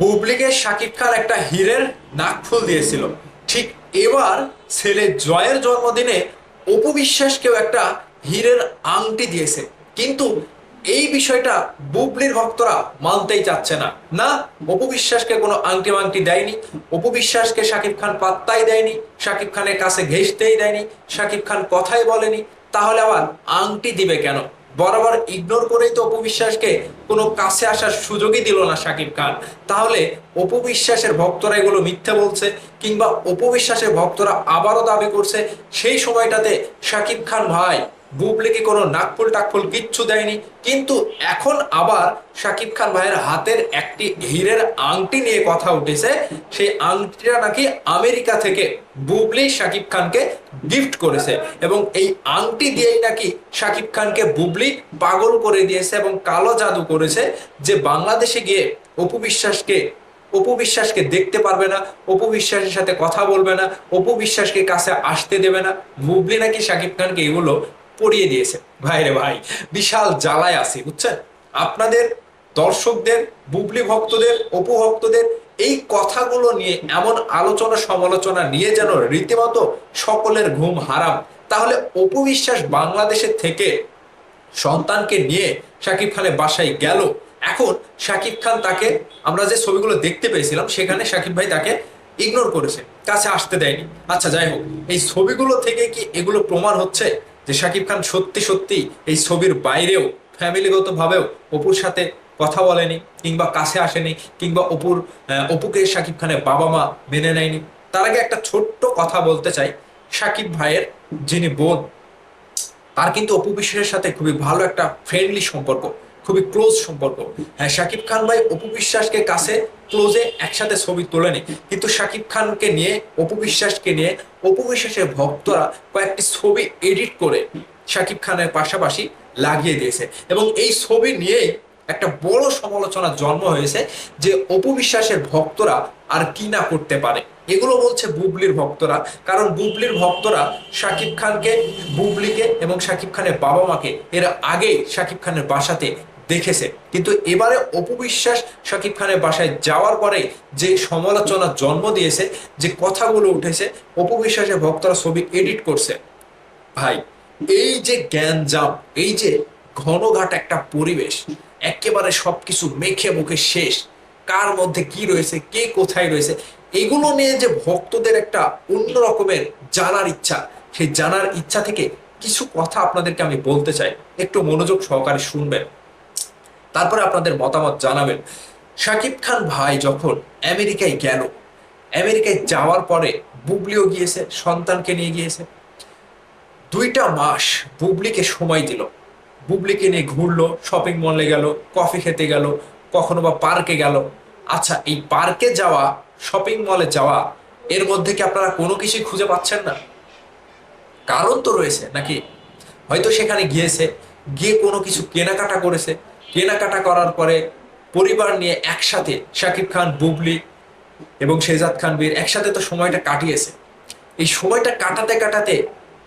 বুবলিকে শাকিব খান একটা হীরের নাকফুল দিয়েছিল। ঠিক এবার ছেলে জয়ের জন্মদিনে অপু বিশ্বাসকেও একটা হীরের আংটি দিয়েছে। কিন্তু এই বিষয়টা বুবলির ভক্তরা মানতেই চাচ্ছে না। না, অপু বিশ্বাসকে কোনো আংটি মাংটি দেয়নি। অপু বিশ্বাসকে শাকিব খান পাত্তাই দেয়নি। শাকিব খানের কাছে ঘেঁষতেই দেয়নি। শাকিব খান কথাই বলেনি। তাহলে আবার আংটি দিবে কেন? বরাবর ইগনোর করেই তো অপবিশ্বাসকে কোনো কাছে আসার সুযোগই দিল না সাকিব খান। তাহলে অপবিশ্বাসের ভক্তরা এগুলো মিথ্যে বলছে কিংবা অপবিশ্বাসের ভক্তরা আবারও দাবি করছে সেই সময়টাতে সাকিব খান ভাই বুবলিকে কোনো নাকফুল টাকফুল কিচ্ছু দেয়নি। কিন্তু এখন আবার শাকিব খান ভাইয়ের হাতের একটি হীরের আংটি নিয়ে কথা উঠেছে। সেই আংটিটা নাকি আমেরিকা থেকে বুবলি শাকিব খানকে গিফট করেছে এবং এই আংটি দিয়েই নাকি শাকিব খানকে বুবলি পাগল করে দিয়েছে এবং কালো জাদু করেছে যে বাংলাদেশে গিয়ে অপু বিশ্বাসকে অপু বিশ্বাসকে দেখতে পারবে না, অপু বিশ্বাসের সাথে কথা বলবে না, অপু বিশ্বাসকে কাছে আসতে দেবে না। বুবলি নাকি শাকিব খানকে এগুলো পড়িয়ে দিয়েছে। ভাই রে ভাই, বিশাল জ্বালায় আছে, বুঝছেন? আপনাদের, দর্শকদের, বুবলি ভক্তদের, অপু ভক্তদের, এই কথাগুলো নিয়ে, এমন আলোচনা সমালোচনা নিয়ে যেন রীতিমতো সকলের ঘুম হারাম, তাহলে অপু বিশ্বাস বাংলাদেশের থেকে সন্তানকে নিয়ে শাকিব খানের বাসায় গেল। এখন শাকিব খান তাকে, আমরা যে ছবিগুলো দেখতে পেয়েছিলাম, সেখানে শাকিব ভাই তাকে ইগনোর করেছে, কাছে আসতে দেয়নি। আচ্ছা যাই হোক, এই ছবিগুলো থেকে কি এগুলো প্রমাণ হচ্ছে? যে সাকিব খান সত্যি সত্যি এই ছবির বাইরেও ফ্যামিলিগত ভাবেও অপুর সাথে কথা বলেনি, কিংবা কাছে আসেনি, কিংবা অপুর অপুকে শাকিব খানের বাবা মা মেনে নেয়নি। তার আগে একটা ছোট্ট কথা বলতে চাই। সাকিব ভাইয়ের যিনি বোন, তার কিন্তু অপু বিশ্বাসের সাথে খুবই ভালো একটা ফ্রেন্ডলি সম্পর্ক। খুবই ক্লোজ সম্পর্ক। হ্যাঁ শাকিব খান ভাই অপু বিশ্বাসকে কাছে ক্লোজে একসাথে ছবি তোলেনি কিন্তু শাকিব খানকে নিয়ে, অপু বিশ্বাসকে নিয়ে, অপু বিশ্বাসের ভক্তরা কয়েকটি ছবি এডিট করে শাকিব খানের পাশাপাশি লাগিয়ে দিয়েছে। এবং এই ছবি নিয়েই একটা বড় সমালোচনার জন্ম হয়েছে যে অপু বিশ্বাসের ভক্তরা আর কি না করতে পারে। এগুলো বলছে বুবলির ভক্তরা। কারণ বুবলির ভক্তরা শাকিব খানকে, বুবলিকে এবং শাকিব খানের বাবা মাকে এর আগে শাকিব খানের বাসাতে দেখেছে। কিন্তু এবারে অপবিশ্বাস শাকিব খানের বাসায় যাওয়ার পরে যে সমালোচনার জন্ম দিয়েছে, যে কথাগুলো উঠেছে অপু বিশ্বাসের ভক্তরা ছবি এডিট করছে। ভাই, এই যে জ্ঞানজাম এই যে ঘনঘাট একটা পরিবেশ, একেবারে সবকিছু মেখে মুখে শেষ। কার মধ্যে কি রয়েছে, কে কোথায় রয়েছে, এগুলো নিয়ে যে ভক্তদের একটা অন্য রকমের জানার ইচ্ছা, সেই জানার ইচ্ছা থেকে কিছু কথা আপনাদেরকে আমি বলতে চাই। একটু মনোযোগ সহকারে শুনবেন। তারপরে আপনাদের মতামত জানাবেন। শাকিব খান ভাই যখন আমেরিকায় গেল, আমেরিকায় যাওয়ার পরে বুবলিও গিয়েছে, সন্তানকে নিয়ে গিয়েছে। দুইটা মাস বুবলিকে সময় দিল। বুবলিকে নিয়ে ঘুরলো শপিং মলে গেল কফি খেতে গেল, কখনো বা পার্কে গেল। আচ্ছা এই পার্কে যাওয়া শপিং মলে যাওয়া, এর মধ্যে কি আপনারা কোনো কিছুই খুঁজে পাচ্ছেন না? কারণ তো রয়েছে, নাকি? হয়তো সেখানে গিয়েছে, গিয়ে কোনো কিছু কেনাকাটা করেছে কেনাকাটা করার পরে পরিবার নিয়ে একসাথে শাকিব খান, বুবলি এবং শেজাদ খান বীর একসাথে তো সময়টা কাটিয়েছে। এই সময়টা কাটাতে কাটাতে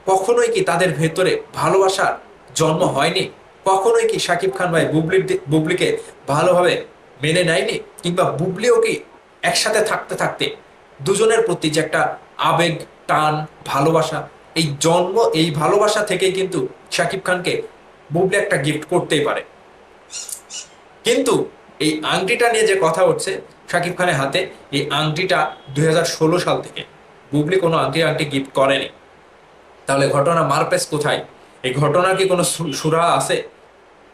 কখনোই কি তাদের ভেতরে ভালোবাসার জন্ম হয়নি? কখনোই কি শাকিব খান ভাই বুবলির বুবলিকে ভালোভাবে মেনে নেয়নি? কিংবা বুবলিও কি একসাথে থাকতে থাকতে দুজনের প্রতি যে একটা আবেগ, টান, ভালোবাসা, এই জন্ম, এই ভালোবাসা থেকেই কিন্তু শাকিব খানকে বুবলি একটা গিফট করতেই পারে। কিন্তু এই আংটিটা নিয়ে যে কথা হচ্ছে, শাকিব খানের হাতে এই আংটিটা দুই সাল থেকে। বুবলি কোনো আংটি আংটি গিফট করেনি। তাহলে ঘটনা মারপেস কোথায়? এই ঘটনার কি কোনো সু- সুরাহা আছে?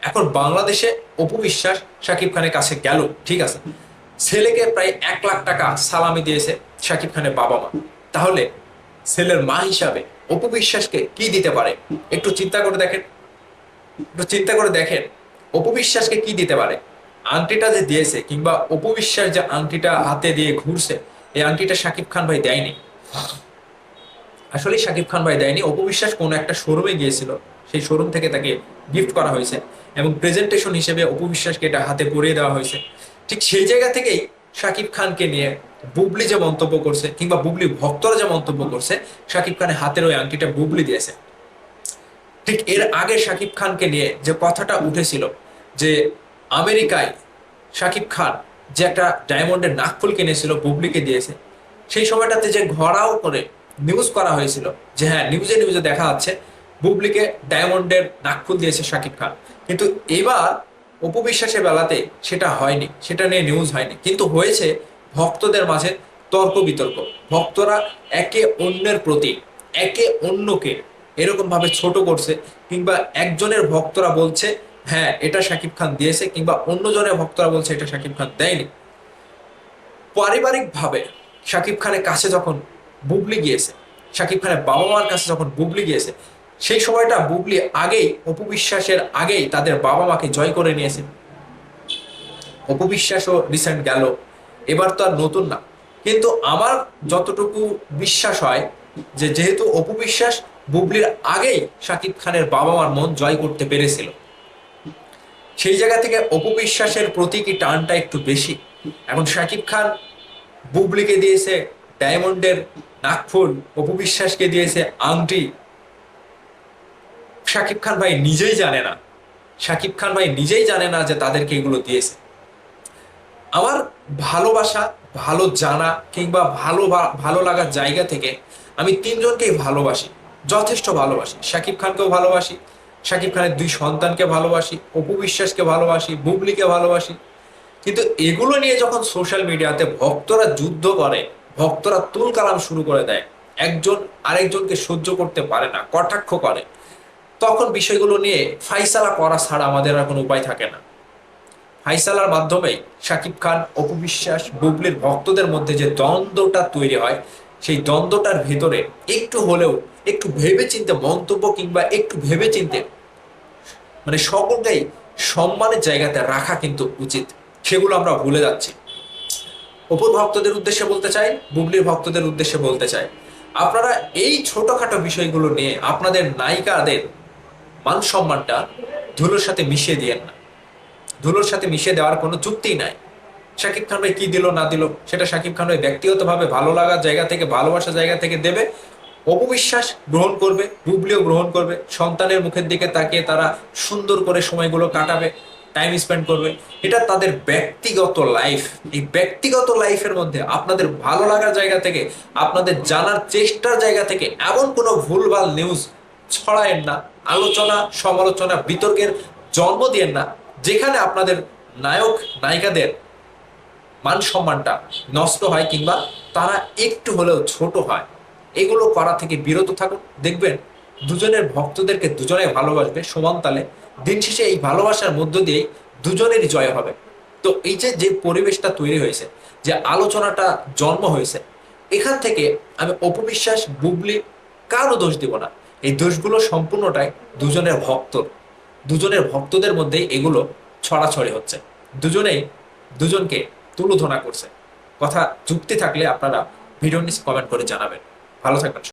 এখন বাংলাদেশে অপু বিশ্বাস শাকিব খানের কাছে গেল, ঠিক আছে? ছেলেকে প্রায় এক লাখ টাকা সালামি দিয়েছে শাকিব খানের বাবা মা। তাহলে ছেলের মা হিসাবে অপু বিশ্বাসকে কি দিতে পারে? একটু চিন্তা করে দেখেন। একটু চিন্তা করে দেখেন। অপু বিশ্বাসকে কি দিতে পারে? আংটিটা যে দিয়েছে কিংবা অপবিশ্বাস যে আংটিটা হাতে দিয়ে ঘুরছে, এই আংটিটা শাকিব খান ভাই দেয়নি। আসলে শাকিব খান ভাই দেয়নি। অপবিশ্বাস কোন একটা শোরুমে গিয়েছিল, সেই শোরুম থেকে তাকে গিফট করা হয়েছে এবং প্রেজেন্টেশন হিসেবে অপু বিশ্বাসকে এটা হাতে পরিয়ে দেওয়া হয়েছে। ঠিক সেই জায়গা থেকেই শাকিব খানকে নিয়ে বুবলি যে মন্তব্য করছে কিংবা বুবলি ভক্তরা যে মন্তব্য করছে শাকিব খানের হাতের ওই আংটিটা বুবলি দিয়েছে। ঠিক এর আগে শাকিব খানকে নিয়ে যে কথাটা উঠেছিল যে আমেরিকায় শাকিব খান যে একটা ডায়মন্ডের নাকফুল কিনেছিল বুবলিকে দিয়েছে, সেই সময়টাতে যে ঘরাও করে নিউজ করা হয়েছিল যে হ্যাঁ নিউজে নিউজে দেখা যাচ্ছে বুবলিকে ডায়মন্ডের নাকফুল দিয়েছে শাকিব খান। কিন্তু এবার অপু বিশ্বাসের বেলাতে সেটা হয়নি, সেটা নিয়ে নিউজ হয়নি। কিন্তু হয়েছে ভক্তদের মাঝে তর্ক বিতর্ক। ভক্তরা একে অন্যের প্রতি, একে অন্যকে এরকম ভাবে ছোট করছে কিংবা একজনের ভক্তরা বলছে হ্যাঁ এটা শাকিব খান দিয়েছে কিংবা অন্যজনের ভক্তরা বলছে এটা শাকিব খান দেয়নি। পারিবারিকভাবে শাকিব খানের কাছে যখন বুবলি গিয়েছে, শাকিব খানের বাবা মার কাছে যখন বুবলি গিয়েছে, সেই সময়টা বুবলি আগেই, অপু বিশ্বাসের আগেই তাদের বাবা মাকে জয় করে নিয়েছে। অপু বিশ্বাসও রিসেন্ট গেল, এবার তো আর নতুন না। কিন্তু আমার যতটুকু বিশ্বাস হয় যে যেহেতু অপু বিশ্বাস বুবলির আগেই শাকিব খানের বাবা মার মন জয় করতে পেরেছিল সেই জায়গা থেকে অপু বিশ্বাসের প্রতি টানটা একটু বেশি। এখন শাকিব খান বুবলিকে দিয়েছে ডায়মন্ডের নাকফুল অপু বিশ্বাসকে দিয়েছে আংটি। শাকিব খান ভাই নিজেই জানে না শাকিব খান ভাই নিজেই জানে না যে তাদেরকে এগুলো দিয়েছে। আমার ভালোবাসা, ভালো জানা কিংবা ভালো ভালো লাগার জায়গা থেকে আমি তিনজনকেই ভালোবাসি, যথেষ্ট ভালোবাসি। শাকিব খানকেও ভালোবাসি শাকিব খানের দুই সন্তানকে ভালোবাসি, অপু বিশ্বাসকে ভালোবাসি, বুবলিকে ভালোবাসি। কিন্তু এগুলো নিয়ে যখন সোশ্যাল মিডিয়াতে ভক্তরা যুদ্ধ করে, ভক্তরা তুল কালাম শুরু করে দেয়, একজন আরেকজনকে সহ্য করতে পারে না, কটাক্ষ করে, তখন বিষয়গুলো নিয়ে ফাইসালা করা ছাড়া আমাদের আর কোনো উপায় থাকে না। ফাইসালার মাধ্যমে শাকিব খান, অপু বিশ্বাস, বুবলির ভক্তদের মধ্যে যে দ্বন্দ্বটা তৈরি হয়, সেই দ্বন্দ্বটার ভেতরে একটু হলেও একটু ভেবে চিনতে মন্তব্য কিংবা একটু ভেবে চিনতে মানে সকলকেই সম্মানের জায়গাতে রাখা কিন্তু উচিত। সেগুলো আমরা ভুলে যাচ্ছি। অপুর ভক্তদের উদ্দেশ্যে বলতে চাই, বুবলির ভক্তদের উদ্দেশ্যে বলতে চাই, আপনারা এই ছোটখাটো বিষয়গুলো নিয়ে আপনাদের নায়িকাদের মান সম্মানটা ধুলোর সাথে মিশিয়ে দিয়েন না। ধুলোর সাথে মিশিয়ে দেওয়ার কোনো যুক্তিই নাই। শাকিব খান ভাই কি দিল, না দিল, সেটা শাকিব খান ভাই ব্যক্তিগতভাবে ভালো লাগার জায়গা থেকে, ভালোবাসার জায়গা থেকে দেবে। অপবিশ্বাস গ্রহণ করবে বুবলিও গ্রহণ করবে, সন্তানের মুখের দিকে তাকিয়ে তারা সুন্দর করে সময়গুলো কাটাবে টাইম স্পেন্ড করবে। এটা তাদের ব্যক্তিগত লাইফ এই ব্যক্তিগত লাইফের মধ্যে আপনাদের ভালো লাগার জায়গা থেকে, আপনাদের জানার চেষ্টার জায়গা থেকে এমন কোনো ভুলভাল নিউজ ছড়ায়েন না, আলোচনা, সমালোচনা, বিতর্কের জন্ম দিয়েন না, যেখানে আপনাদের নায়ক, নায়িকাদের মান সম্মানটা নষ্ট হয় কিংবা তারা একটু হলেও ছোট হয়। এগুলো করা থেকে বিরত থাকুন। দেখবেন দুজনের ভক্তদেরকে দুজনে ভালোবাসবে সমান তালে। দিন শেষে এই ভালোবাসার মধ্য দিয়েই দুজনেরই জয় হবে। তো এই যে যে পরিবেশটা তৈরি হয়েছে, যে আলোচনাটা জন্ম হয়েছে, এখান থেকে আমি অপবিশ্বাস, বুবলি কারও দোষ দিব না। এই দোষগুলো সম্পূর্ণটাই দুজনের ভক্ত, দুজনের ভক্তদের মধ্যেই এগুলো ছড়াছড়ি হচ্ছে। দুজনেই দুজনকে তুলোধনা করছে। কথা যুক্তি থাকলে আপনারা ভিডিও নিচ কমেন্ট করে জানাবেন। ভালো থাকবেন